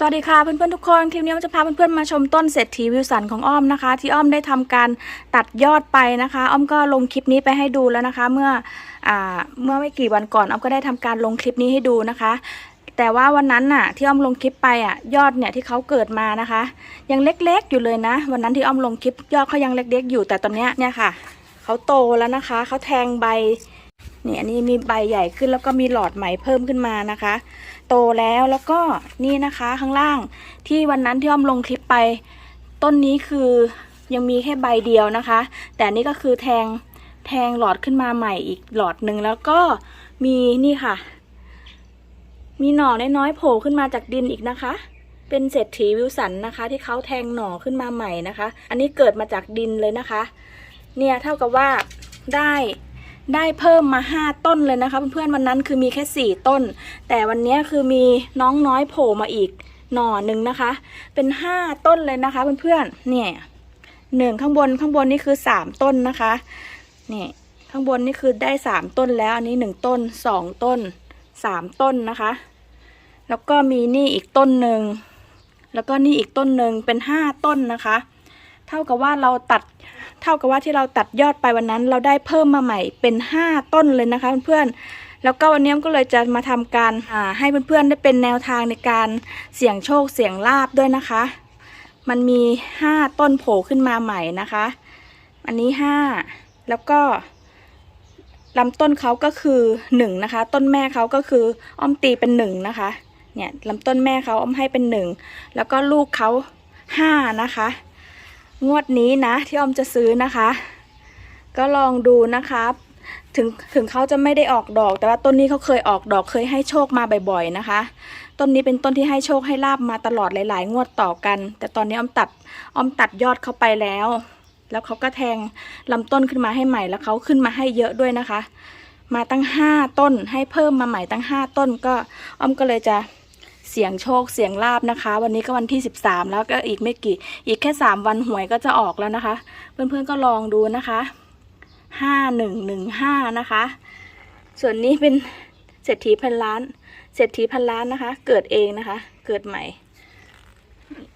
สวัสดีค่ะเพื่อนๆทุกคนคลิปนี้จะพาเพื่อนๆมาชมต้นเศรษฐีวิวสันของอ้อมนะคะ ที่อ้อมได้ทำการตัดยอดไปนะคะ อ้อมก็ลงคลิปนี้ไปให้ดูแล้วนะคะ เมื่ออเมื่อไม่กี่วันก่อนอ้อมก็ได้ทำการลงคลิปนี้ให้ดูนะคะ แต่ว่าวันนั้นน่ะที่อ้อมลงคลิปไปอะยอดเนี่ยที่เขาเกิดมานะคะ ยังเล็กๆอยู่เลยนะ วันนั้นที่อ้อมลงคลิปยอดเขายังเล็กๆอยู่ แต่ตอนเนี้ยเนี่ยค่ะเขาโตแล้วนะคะเขาแทงใบ นี่ยอันนี้มีใบใหญ่ขึ้นแล้วก็มีหลอดไหม่เพิ่มขึ้นมานะคะ โตแล้วแล้วก็นี่นะคะข้างล่างที่วันนั้นที่อ้อมลงคลิปไป ต้นนี้คือยังมีแค่ใบเดียวนะคะ แต่นนี่ก็คือแทงแทงหลอดขึ้นมาใหม่อีกหลอดหนึ่งแล้วก็มีนี่ค่ะ มีหน่อน้อยๆโผล่ขึ้นมาจากดินอีกนะคะ เป็นเศรษฐีวิวสันนะคะ ที่เขาแทงหน่อขึ้นมาใหม่นะคะ อันนี้เกิดมาจากดินเลยนะคะ เนี่ยเท่ากับว่าได้ ได้เพิ่มมาห้าต้นเลยนะคะ เพื่อนๆวันนั้นคือมีแค่สี่ต้น แต่วันนี้คือมีน้องน้อยโผล่มาอีกหน่อหนึ่งนะคะ เป็นห้าต้นเลยนะคะ เพื่อนๆเนี่ยหนึ่งข้างบนข้างบนนี่คือสามต้นนะคะนี่ข้างบนนี่คือได้สามต้นแล้วอันนี้หนึ่งต้นสองต้นสามต้นนะคะ แล้วก็มีนี่อีกต้นหนึ่งแล้วก็นี่อีกต้นหนึ่งเป็นห้าต้นนะคะ เท่ากับว่าเราตัด เท่ากับว่าที่เราตัดยอดไปวันนั้น เราได้เพิ่มมาใหม่เป็น 5 ต้นเลยนะคะเพื่อนๆแล้วก็วันนี้ก็เลยจะมาทำการอ่าให้เพื่อนๆได้เป็นแนวทางในการเสี่ยงโชคเสี่ยงลาบด้วยนะคะ มันมี 5 ต้นโผล่ขึ้นมาใหม่นะคะ อันนี้ 5 แล้วก็ลำต้นเขาก็คือ1นะคะ ต้นแม่เขาก็คืออ้อมตีเป็น1นะคะ เนี่ยลำต้นแม่เขาอ้อมให้เป็น 1 แล้วก็ลูกเขา5นะคะ งวดนี้นะ ที่ออมจะซื้อนะคะ ก็ลองดูนะคะถึงถึงเขาจะไม่ได้ออกดอก แต่ว่าต้นนี้เขาเคยออกดอกเคยให้โชคมาบ่อยๆนะคะ ต้นนี้เป็นต้นที่ให้โชคให้ลาบมาตลอดหลาย ๆ งวดต่อกัน แต่ตอนนี้ออมตัดออมตัดยอดเขาไปแล้ว แล้วเขาก็แทงลำต้นขึ้นมาให้ใหม่แล้วเขาขึ้นมาให้เยอะด้วยนะคะ มาตั้งห้าต้นให้เพิ่มมาใหม่ตั้งห้าต้นก็ออมก็เลยจะ สียงโชคเสียงลาบนะคะ วันนี้ก็วันที่ 13 แล้วก็อีกไม่กี่ อีกแค่ 3 วันหวยก็จะออกแล้วนะคะ เพื่อนๆก็ลองดูนะคะ5115นะคะ ส่วนนี้เป็นเศรษฐีพันล้าน เศรษฐีพันล้านนะคะ เกิดเองนะคะ เกิดใหม่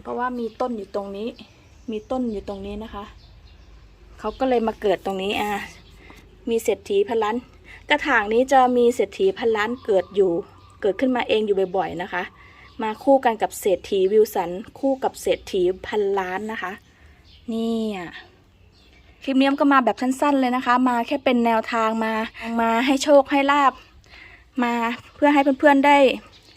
เพราะว่ามีต้นอยู่ตรงนี้ มีต้นอยู่ตรงนี้นะคะ เขาก็เลยมาเกิดตรงนี้อะมีเศรษฐีพันล้าน กระถางนี้จะมีเศรษฐีพันล้านเกิดอยู่ เกิดขึ้นมาเองอยู่บ่อยๆนะคะ มาคู่กันกับเศรษฐีวิวสัน คู่กับเศรษฐีพันล้านนะคะ นี่อะคลิปนี้ก็มาแบบสั้นๆเลยนะคะ มาแค่เป็นแนวทางมา มาให้โชคให้ลาบ มาเพื่อให้เพื่อนๆได้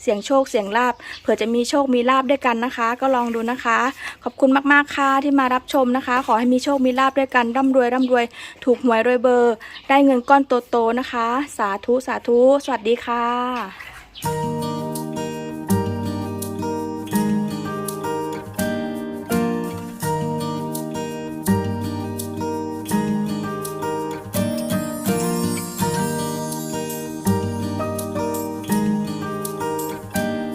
เสียงโชคเสียงลาบเผื่อจะมีโชคมีลาบด้วยกันนะคะ ก็ลองดูนะคะ ขอบคุณมากๆค่ะที่มารับชมนะคะ ขอให้มีโชคมีลาบด้วยกันร่ำรวยร่ำรวย ถูกหวยรวยเบอร์ ได้เงินก้อนโตๆนะคะ สาธุสาธุ สวัสดีค่ะ